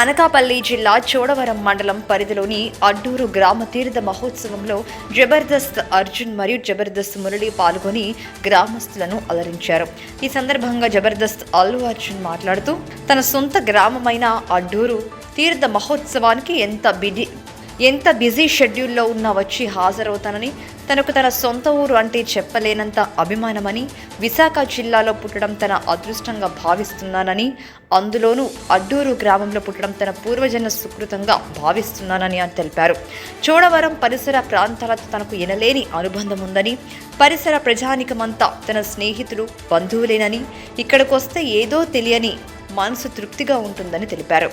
అనకాపల్లి జిల్లా చోడవరం మండలం పరిధిలోని అడ్డూరు గ్రామ తీర్థ మహోత్సవంలో జబర్దస్త్ అర్జున్ మరియు జబర్దస్త్ మురళి పాల్గొని గ్రామస్తులను అలరించారు. ఈ సందర్భంగా జబర్దస్త్ అల్లు అర్జున్ మాట్లాడుతూ తన సొంత గ్రామమైన అడ్డూరు తీర్థ మహోత్సవానికి ఎంత బిడి ఎంత బిజీ షెడ్యూల్లో ఉన్నా వచ్చి హాజరవుతానని తనకు తన సొంత ఊరు అంటే చెప్పలేనంత అభిమానమని విశాఖ జిల్లాలో పుట్టడం తన అదృష్టంగా భావిస్తున్నానని అందులోనూ అడ్డూరు గ్రామంలో పుట్టడం తన పూర్వజన్మ సుకృతంగా భావిస్తున్నానని అని తెలిపారు. చోడవరం పరిసర ప్రాంతాలతో తనకు ఎనలేని అనుబంధం ఉందని పరిసర ప్రజానికమంతా తన స్నేహితులు బంధువులేనని ఇక్కడికొస్తే ఏదో తెలియని మనసు తృప్తిగా ఉంటుందని తెలిపారు.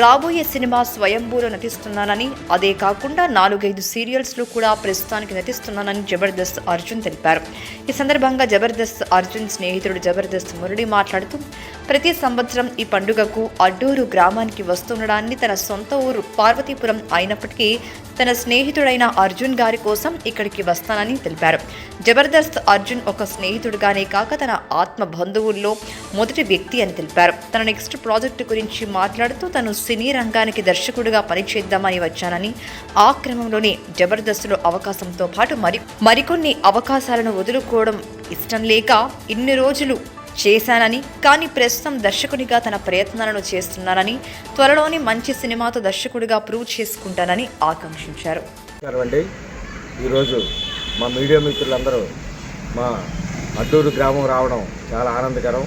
రాబోయే సినిమా స్వయంభూలో నటిస్తున్నానని అదే కాకుండా నాలుగైదు సీరియల్స్లో కూడా ప్రస్తుతానికి నటిస్తున్నానని జబర్దస్త్ అర్జున్ తెలిపారు. ఈ సందర్భంగా జబర్దస్త్ అర్జున్ స్నేహితుడు జబర్దస్త్ మురళి మాట్లాడుతూ ప్రతి సంవత్సరం ఈ పండుగకు అడ్డూరు గ్రామానికి వస్తుండడాన్ని తన సొంత ఊరు పార్వతీపురం అయినప్పటికీ తన స్నేహితుడైన అర్జున్ గారి కోసం ఇక్కడికి వస్తానని తెలిపారు. జబర్దస్త్ అర్జున్ ఒక స్నేహితుడుగానే కాక తన ఆత్మ బంధువుల్లో మొదటి వ్యక్తి అని తెలిపారు. తన నెక్స్ట్ ప్రాజెక్టు గురించి మాట్లాడుతూ తను సినీ రంగానికి దర్శకుడిగా పనిచేద్దామని వచ్చానని ఆ క్రమంలోనే జబర్దస్త్లో అవకాశంతో పాటు మరి మరికొన్ని అవకాశాలను వదులుకోవడం ఇష్టం లేక ఇన్ని రోజులు చేశానని కానీ ప్రస్తుతం దర్శకుడిగా తన ప్రయత్నాలను చేస్తున్నానని త్వరలోని మంచి సినిమాతో దర్శకుడిగా ప్రూవ్ చేసుకుంటానని ఆకాంక్షించారు. అండి ఈరోజు మా మీడియా మిత్రులందరూ మా అడ్డూరు గ్రామం రావడం చాలా ఆనందకరం.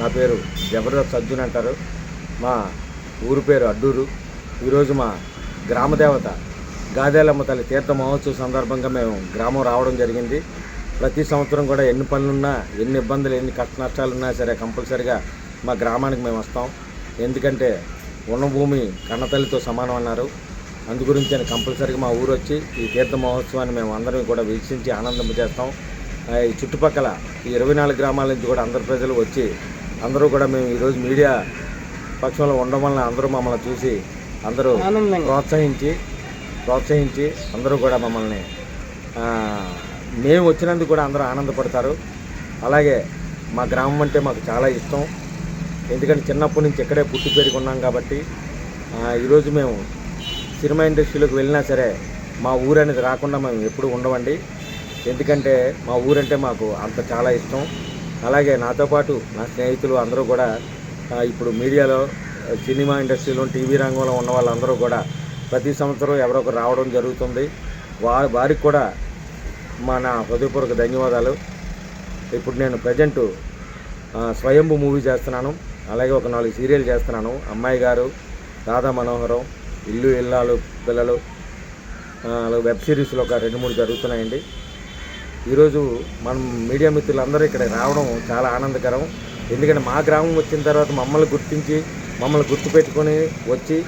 నా పేరు జబర్దస్త్ అర్జున్ అంటారు. మా ఊరు పేరు అడ్డూరు. ఈరోజు మా గ్రామదేవత గాదేలమ్మ తల్లి తీర్థ మహోత్సవ సందర్భంగా మేము గ్రామం రావడం జరిగింది. ప్రతి సంవత్సరం కూడా ఎన్ని పనులున్నా ఎన్ని ఇబ్బందులు ఎన్ని కష్ట నష్టాలు ఉన్నా సరే కంపల్సరిగా మా గ్రామానికి మేము వస్తాం. ఎందుకంటే ఉన్న భూమి కన్నతల్లితో సమానం అన్నారు. అందు గురించి అని కంపల్సరీగా మా ఊరు వచ్చి ఈ తీర్థ మహోత్సవాన్ని మేము అందరం కూడా వీక్షించి ఆనందం చేస్తాం. ఈ చుట్టుపక్కల ఈ ఇరవై నాలుగు గ్రామాల నుంచి కూడా అందరు ప్రజలు వచ్చి అందరూ కూడా మేము ఈరోజు మీడియా పక్షంలో ఉండడం వలన అందరూ మమ్మల్ని చూసి అందరూ ప్రోత్సహించి ప్రోత్సహించి అందరూ కూడా మమ్మల్ని మేము వచ్చినందుకు కూడా అందరూ ఆనందపడతారు. అలాగే మా గ్రామం అంటే మాకు చాలా ఇష్టం. ఎందుకంటే చిన్నప్పటి నుంచి ఇక్కడే పుట్టి పెరుగున్నాం కాబట్టి ఈరోజు మేము సినిమా ఇండస్ట్రీలోకి వెళ్ళినా సరే మా ఊరు అనేది రాకుండా మేము ఎప్పుడు ఉండవండి. ఎందుకంటే మా ఊరంటే మాకు అంత చాలా ఇష్టం. అలాగే నాతో పాటు నా స్నేహితులు అందరూ కూడా ఇప్పుడు మీడియాలో సినిమా ఇండస్ట్రీలో టీవీ రంగంలో ఉన్న వాళ్ళందరూ కూడా ప్రతి సంవత్సరం ఎవరో ఒకరు రావడం జరుగుతుంది. వారి వారికి కూడా మా నా హృదయపూర్వక ధన్యవాదాలు. ఇప్పుడు నేను ప్రజెంటు స్వయంభు మూవీ చేస్తున్నాను. అలాగే ఒక నాలుగు సీరియల్ చేస్తున్నాను. అమ్మాయి గారు రాధా మనోహరం ఇల్లు ఇల్లాలు పిల్లలు అలాగే వెబ్ సిరీస్లో ఒక రెండు మూడు జరుగుతున్నాయండి. ఈరోజు మనం మీడియా మిత్రులందరూ ఇక్కడ రావడం చాలా ఆనందకరం. ఎందుకంటే మా గ్రామం వచ్చిన తర్వాత మమ్మల్ని గుర్తించి మమ్మల్ని గుర్తుపెట్టుకొని వచ్చి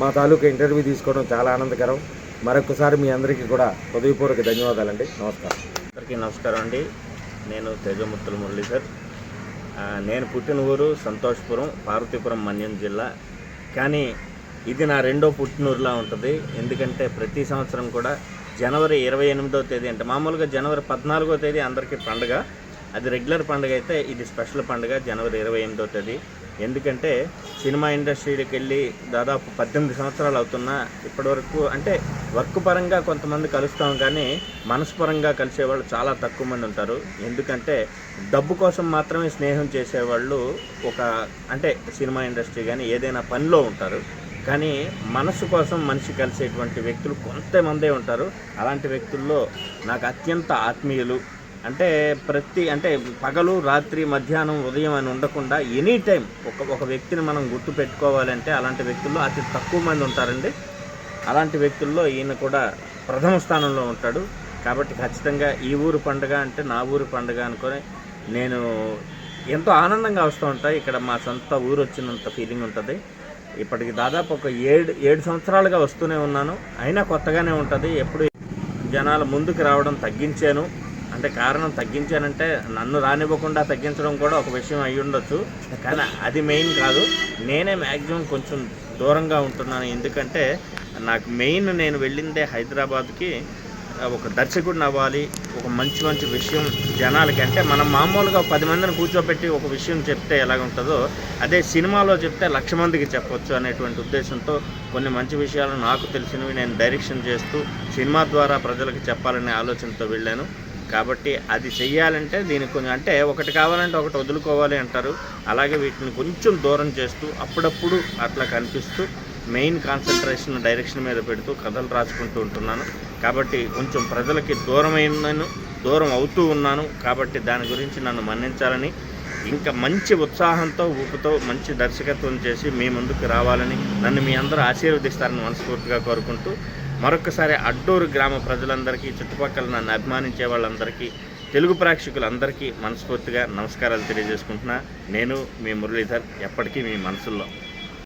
మా తాలూకా ఇంటర్వ్యూ తీసుకోవడం చాలా ఆనందకరం. మరొకసారి మీ అందరికీ కూడా హృదయపూర్వక ధన్యవాదాలండి. నమస్కారం. అందరికీ నమస్కారం అండి. నేను తేజముత్తుల మురళి సార్ నేను పుట్టిన ఊరు సంతోష్పురం పార్వతీపురం మన్యం జిల్లా. కానీ ఇది నా రెండో పుట్టినూరులా ఉంటుంది. ఎందుకంటే ప్రతి సంవత్సరం కూడా జనవరి ఇరవై ఎనిమిదో తేదీ అంటే మామూలుగా జనవరి పద్నాలుగో తేదీ అందరికీ పండుగ. అది రెగ్యులర్ పండుగ అయితే ఇది స్పెషల్ పండుగ జనవరి ఇరవై ఎనిమిదో తేదీ. ఎందుకంటే సినిమా ఇండస్ట్రీకి వెళ్ళి దాదాపు పద్దెనిమిది సంవత్సరాలు అవుతున్నా ఇప్పటివరకు అంటే వర్క్ పరంగా కొంతమంది కలుస్తాం కానీ మనస్పరంగా కలిసేవాళ్ళు చాలా తక్కువ మంది ఉంటారు. ఎందుకంటే డబ్బు కోసం మాత్రమే స్నేహం చేసేవాళ్ళు ఒక అంటే సినిమా ఇండస్ట్రీ కానీ ఏదైనా పనిలో ఉంటారు. కానీ మనసు కోసం మనిషి కలిసేటువంటి వ్యక్తులు కొంతమందే ఉంటారు. అలాంటి వ్యక్తుల్లో నాకు అత్యంత ఆత్మీయులు అంటే ప్రతి అంటే పగలు రాత్రి మధ్యాహ్నం ఉదయం అని ఉండకుండా ఎనీ టైం ఒక ఒక వ్యక్తిని మనం గుర్తు పెట్టుకోవాలంటే అలాంటి వ్యక్తుల్లో అతి తక్కువ మంది ఉంటారండి. అలాంటి వ్యక్తుల్లో ఈయన కూడా ప్రథమ స్థానంలో ఉంటాడు. కాబట్టి ఖచ్చితంగా ఈ ఊరు పండుగ అంటే నా ఊరు పండుగ అనుకొని నేను ఎంతో ఆనందంగా వస్తూ ఉంటాయి ఇక్కడ మా సొంత ఊరు వచ్చినంత ఫీలింగ్ ఉంటుంది. ఇప్పటికి దాదాపు ఒక ఏడు ఏడు సంవత్సరాలుగా వస్తూనే ఉన్నాను. అయినా కొత్తగానే ఉంటుంది. ఎప్పుడు జనాల ముందుకు రావడం తగ్గించాను. అంటే కారణం తగ్గించానంటే నన్ను రానివ్వకుండా తగ్గించడం కూడా ఒక విషయం అయి ఉండొచ్చు. కానీ అది మెయిన్ కాదు. నేనే మ్యాక్సిమం కొంచెం దూరంగా ఉంటున్నాను. ఎందుకంటే నాకు మెయిన్ నేను వెళ్ళిందే హైదరాబాద్కి ఒక దర్శకుడిని అవ్వాలి. ఒక మంచి మంచి విషయం జనాలకి. అంటే మనం మామూలుగా పది మందిని కూర్చోబెట్టి ఒక విషయం చెప్తే ఎలాగ ఉంటుందో అదే సినిమాలో చెప్తే లక్ష మందికి చెప్పొచ్చు అనేటువంటి ఉద్దేశంతో కొన్ని మంచి విషయాలు నాకు తెలిసినవి నేను డైరెక్షన్ చేస్తూ సినిమా ద్వారా ప్రజలకు చెప్పాలనే ఆలోచనతో వెళ్ళాను. కాబట్టి అది చెయ్యాలంటే దీనికి కొంచెం అంటే ఒకటి కావాలంటే ఒకటి వదులుకోవాలి అంటారు. అలాగే వీటిని కొంచెం దూరం చేస్తూ అప్పుడప్పుడు అట్లా కనిపిస్తూ మెయిన్ కాన్సన్ట్రేషన్ డైరెక్షన్ మీద పెడుతూ కథలు రాసుకుంటూ ఉంటున్నాను. కాబట్టి కొంచెం ప్రజలకి దూరమైనను దూరం అవుతూ ఉన్నాను. కాబట్టి దాని గురించి నన్ను మన్నించాలని ఇంకా మంచి ఉత్సాహంతో ఊపుతో మంచి దర్శకత్వం చేసి మీ ముందుకు రావాలని నన్ను మీ అందరూ ఆశీర్వదిస్తారని మనస్ఫూర్తిగా కోరుకుంటూ మరొకసారి అడ్డూరు గ్రామ ప్రజలందరికీ చుట్టుపక్కల నన్ను అభిమానించే వాళ్ళందరికీ తెలుగు ప్రేక్షకులందరికీ మనస్ఫూర్తిగా నమస్కారాలు తెలియజేసుకుంటున్నా. నేను మీ మురళీధర్ ఎప్పటికీ మీ మనసుల్లో.